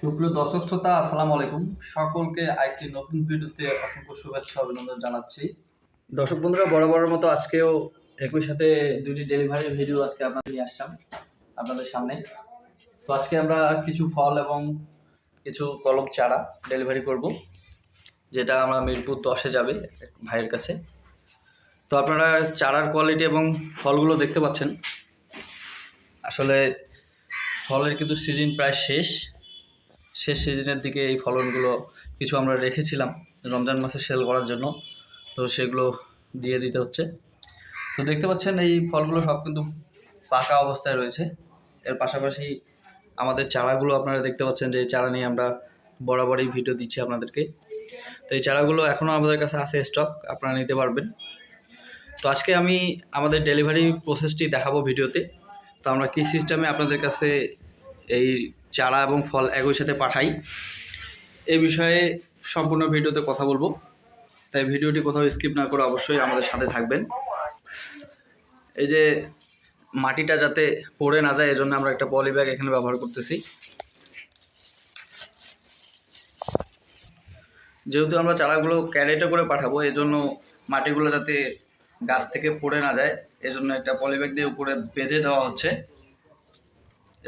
সুপ্রিয় দর্শক শ্রোতা, আসসালামু আলাইকুম। সকলকে আরেকটি নতুন ভিডিওতে অসংখ্য শুভেচ্ছা অভিনন্দন জানাচ্ছি। দর্শক বন্ধুরা, বরাবরের মতো আজকেও একই সাথে দুটি ডেলিভারি ভিডিও আজকে আপনাদের নিয়ে আসলাম আপনাদের সামনে। তো আজকে আমরা কিছু ফল এবং কিছু কলম চারা ডেলিভারি করব, যেটা আমরা মিরপুর দশে যাবে ভাইয়ের কাছে। তো আপনারা চারার কোয়ালিটি এবং ফলগুলো দেখতে পাচ্ছেন। আসলে ফলের কিন্তু সিজন প্রায় শেষ। শেষ সিজনের দিকে এই ফলনগুলো কিছু আমরা রেখেছিলাম রমজান মাসে সেল করার জন্য। তো সেগুলো দিয়ে দিতে হচ্ছে। তো দেখতে পাচ্ছেন এই ফলগুলো সব কিন্তু পাকা অবস্থায় রয়েছে। এর পাশাপাশি আমাদের চারাগুলো আপনারা দেখতে পাচ্ছেন যে চারা নিয়ে আমরা বরাবরই ভিডিও দিচ্ছি আপনাদেরকে। তো এই চারাগুলো এখনও আমাদের কাছে আছে স্টক, আপনারা নিতে পারবেন। তো আজকে আমি আমাদের ডেলিভারি প্রসেসটি দেখাবো ভিডিওতে। তো আমরা কী সিস্টেমে আপনাদের কাছে এই চারা এবং ফল একই সাথে পাঠাই। এই বিষয়ে সম্পূর্ণ ভিডিওতে কথা বলব। তাই ভিডিওটি কোথাও স্কিপ না করে অবশ্যই আমাদের সাথে থাকবেন। এই যে মাটিটা যাতে পড়ে না যায়, এজন্য আমরা একটা পলি ব্যাগ এখানে ব্যবহার করতেছি। যেহেতু আমরা চারাগুলো ক্যারেটে করে পাঠাবো, এজন্য মাটিগুলো যাতে গাছ থেকে পড়ে না যায়, এজন্য একটা পলিব্যাগ দিয়ে উপরে বেঁধে দেওয়া হচ্ছে।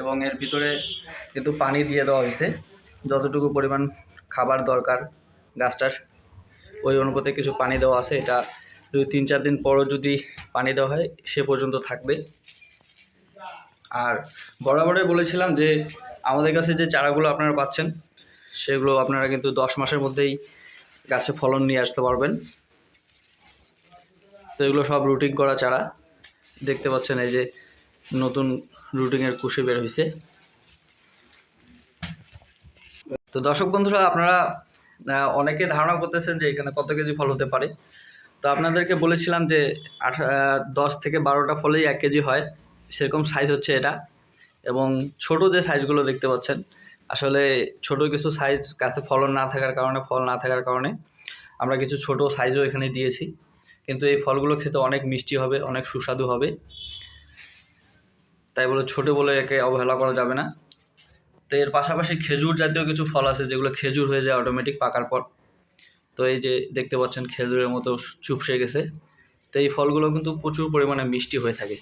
এবং এর ভিতরে কিন্তু পানি দিয়ে দেওয়া হয়েছে। যতটুকু পরিমাণ খাবার দরকার গাছটার, ওই অনুপাতে কিছু পানি দেওয়া আছে। এটা যদি তিন চার দিন পরও যদি পানি দেওয়া হয়, সে পর্যন্ত থাকবে। আর বরাবরই বলেছিলাম যে, আমাদের কাছে যে চারাগুলো আপনারা পাচ্ছেন, সেগুলো আপনারা কিন্তু দশ মাসের মধ্যেই গাছে ফলন নিয়ে আসতে পারবেন। তো এগুলো সব রুটিং করা চারা। দেখতে পাচ্ছেন এই যে নতুন রুটিংয়ের কুশি বের হয়েছে তো দর্শক বন্ধুরা, আপনারা অনেকে ধারণা করতেছেন যে এখানে কত কেজি ফল হতে পারে। তো আপনাদেরকে বলেছিলাম যে আঠা দশ থেকে বারোটা ফলেই এক কেজি হয়। সেরকম সাইজ হচ্ছে এটা। এবং ছোট যে সাইজগুলো দেখতে পাচ্ছেন, আসলে ছোট কিছু সাইজ কাছে ফলন না থাকার কারণে, ফল না থাকার কারণে আমরা কিছু ছোট সাইজও এখানে দিয়েছি। কিন্তু এই ফলগুলো খেতে অনেক মিষ্টি হবে, অনেক সুস্বাদু হবে। তাই বলে ছোটো বলে একে অবহেলা করা যাবে না। তো এর পাশাপাশি খেজুর জাতীয় কিছু ফল আছে, যেগুলো খেজুর হয়ে যায় অটোমেটিক পাকার পর। তো এই যে দেখতে পাচ্ছেন খেজুরের মতো চুপসে গেছে। তো এই ফলগুলো কিন্তু প্রচুর পরিমাণে মিষ্টি হয়ে থাকে।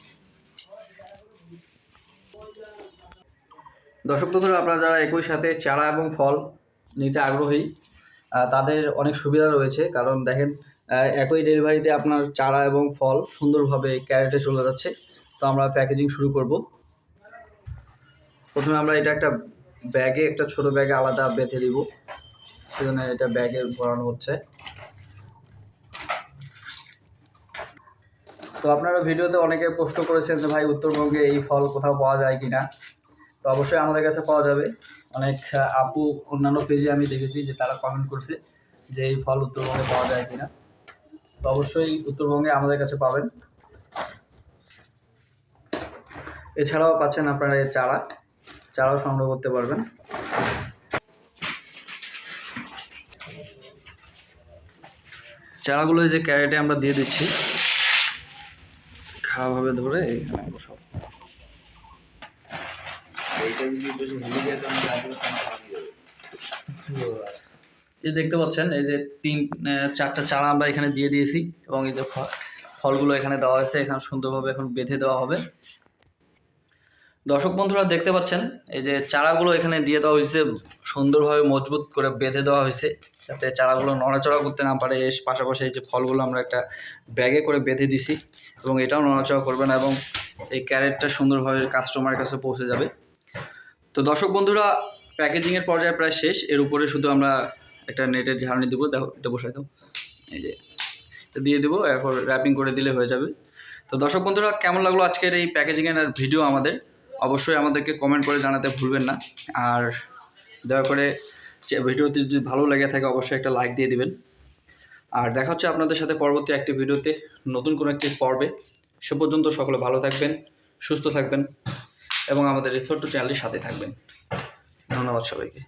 দর্শক বন্ধুরা, আপনারা যারা একই সাথে চারা এবং ফল নিতে আগ্রহী তাদের অনেক সুবিধা রয়েছে। কারণ দেখেন একই ডেলিভারিতে আপনার চারা এবং ফল সুন্দরভাবে ক্যারেটে চলে যাচ্ছে। তো আমরা প্যাকেজিং শুরু করব। প্রথমে আমরা এটা একটা ব্যাগে, একটা ছোট ব্যাগে আলাদা বেঁধে দিব। সেজন্য এটা ব্যাগে ভরানো হচ্ছে। তো আপনারা ভিডিওতে অনেকে প্রশ্ন করেছেন যে, ভাই, উত্তরবঙ্গে এই ফল কোথাও পাওয়া যায় কিনা? তো অবশ্যই আমাদের কাছে পাওয়া যাবে। অনেক আপু, অন্যান্য পেজে আমি দেখেছি যে তারা কমেন্ট করছে যে, এই ফল উত্তরবঙ্গে পাওয়া যায় কিনা? তো অবশ্যই উত্তরবঙ্গে আমাদের কাছে পাবেন। এছাড়াও পাচ্ছেন আপনারা এর চারা। চারাও সংগ্রহ করতে পারবেন। চারাগুলো যে ক্যারেটে আমরা দিয়ে দিচ্ছি। খাওয়াভাবে ধরে এখানে এই দেখতে পাচ্ছেন, এই যে তিন চারটা চারা আমরা এখানে দিয়ে দিয়েছি এবং এই যে ফলগুলো এখানে দেওয়া হয়েছে। এখানে সুন্দরভাবে এখন বেঁধে দেওয়া হবে। দর্শক বন্ধুরা দেখতে পাচ্ছেন, এই যে চারাগুলো এখানে দিয়ে দেওয়া হয়েছে, সুন্দরভাবে মজবুত করে বেঁধে দেওয়া হয়েছে, যাতে চারাগুলো নড়াচড়া করতে না পারে। এর পাশাপাশি এই যে ফলগুলো আমরা একটা ব্যাগে করে বেঁধে দিছি এবং এটাও নড়াচড়া করবে না এবং এই ক্যারেটটা সুন্দরভাবে কাস্টমারের কাছে পৌঁছে যাবে। তো দর্শক বন্ধুরা প্যাকেজিংয়ের পর্যায়ে প্রায় শেষ। এর উপরে শুধু আমরা একটা নেটের ঝাড়নি দেবো। দেখো, এটা বসাই দাও। এই যে, এটা দিয়ে দেবো, এরপর র্যাপিং করে দিলে হয়ে যাবে। তো দর্শক বন্ধুরা, কেমন লাগল আজকের এই প্যাকেজিংয়ের ভিডিও আমাদের? অবশ্যই আমাদেরকে কমেন্ট করে জানাতে ভুলবেন না। আর দয়া করে ভিডিওটি যদি ভালো লেগে থাকে, অবশ্যই একটা লাইক দিয়ে দিবেন। আর দেখা হচ্ছে আপনাদের সাথে পরবর্তী একটি ভিডিওতে নতুন কোনো একটি পর্বে। সে পর্যন্ত সকলে ভালো থাকবেন, সুস্থ থাকবেন এবং আমাদের রিসোর্ট চ্যানেলের সাথে থাকবেন। ধন্যবাদ সবাইকে।